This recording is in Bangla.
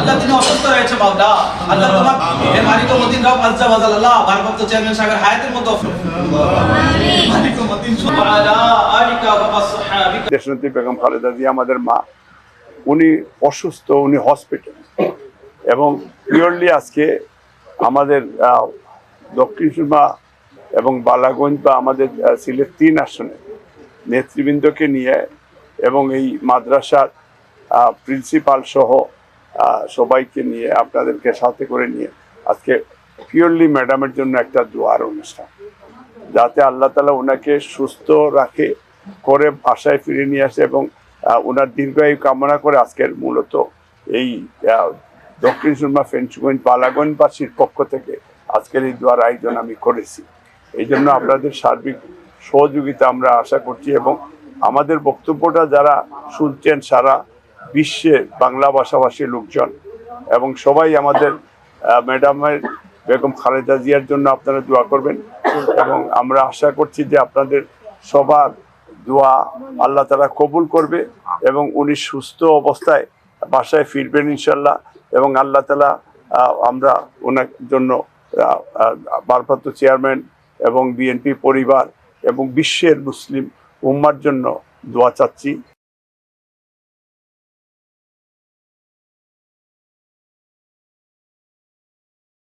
আল্লাহ তিনি অসুস্থ রয়েছে মাওলা। আল্লাহ তোমার হে মালিক মদিন রব আজ্জা ওয়াজাল আল্লাহ ভারপ্রাপ্ত চেয়ারম্যান সাহেবের হায়াতের মতো মালিক মদিন সুবহানা আলিকা ওয়া সাহাবিকা। দেশনেত্রী বেগম খালেদা জিয়া আমাদের মা উনি অসুস্থ উনি হসপিটাল। এবং পিওরলি আজকে আমাদের দক্ষিণ সুরমা এবং বালাগঞ্জ বা আমাদের সিলেট তিন আসনে নেতৃবৃন্দকে নিয়ে এবং এই মাদ্রাসার প্রিন্সিপাল সহ সবাইকে নিয়ে, আপনাদেরকে সাথে করে নিয়ে আজকে পিওরলি ম্যাডামের জন্য একটা দোয়ার অনুষ্ঠান। যাতে আল্লাহ তালা ওনাকে সুস্থ রাখে, করে বাসায় ফিরে নিয়ে আসে এবং ওনার দীর্ঘায়ু কামনা করে আজকের মূলত এই দক্ষিণ সুরমা ফেঞ্চুগঞ্জ পালাগঞ্জবাসীর পক্ষ থেকে আজকের এই দোয়ার আয়োজন আমি করেছি। এই জন্য আপনাদের সার্বিক সহযোগিতা আমরা আশা করছি এবং আমাদের বক্তব্যটা যারা শুনছেন সারা বিশ্বে বাংলা ভাষাভাষী লোকজন এবং সবাই আমাদের ম্যাডামের বেগম খালেদা জিয়ার জন্য আপনারা দোয়া করবেন এবং আমরা আশা করছি যে আপনাদের সবার দোয়া আল্লাহ তারা কবুল করবে এবং উনি সুস্থ অবস্থায় বাসায় ফিরবেন ইনশাল্লাহ এবং আল্লাহ তালা আমরা ওনার জন্য ভারপ্রাপ্ত চেয়ারম্যান এবং বিএনপি পরিবার এবং বিশ্বের মুসলিম উম্মার জন্য দোয়া চাচ্ছি।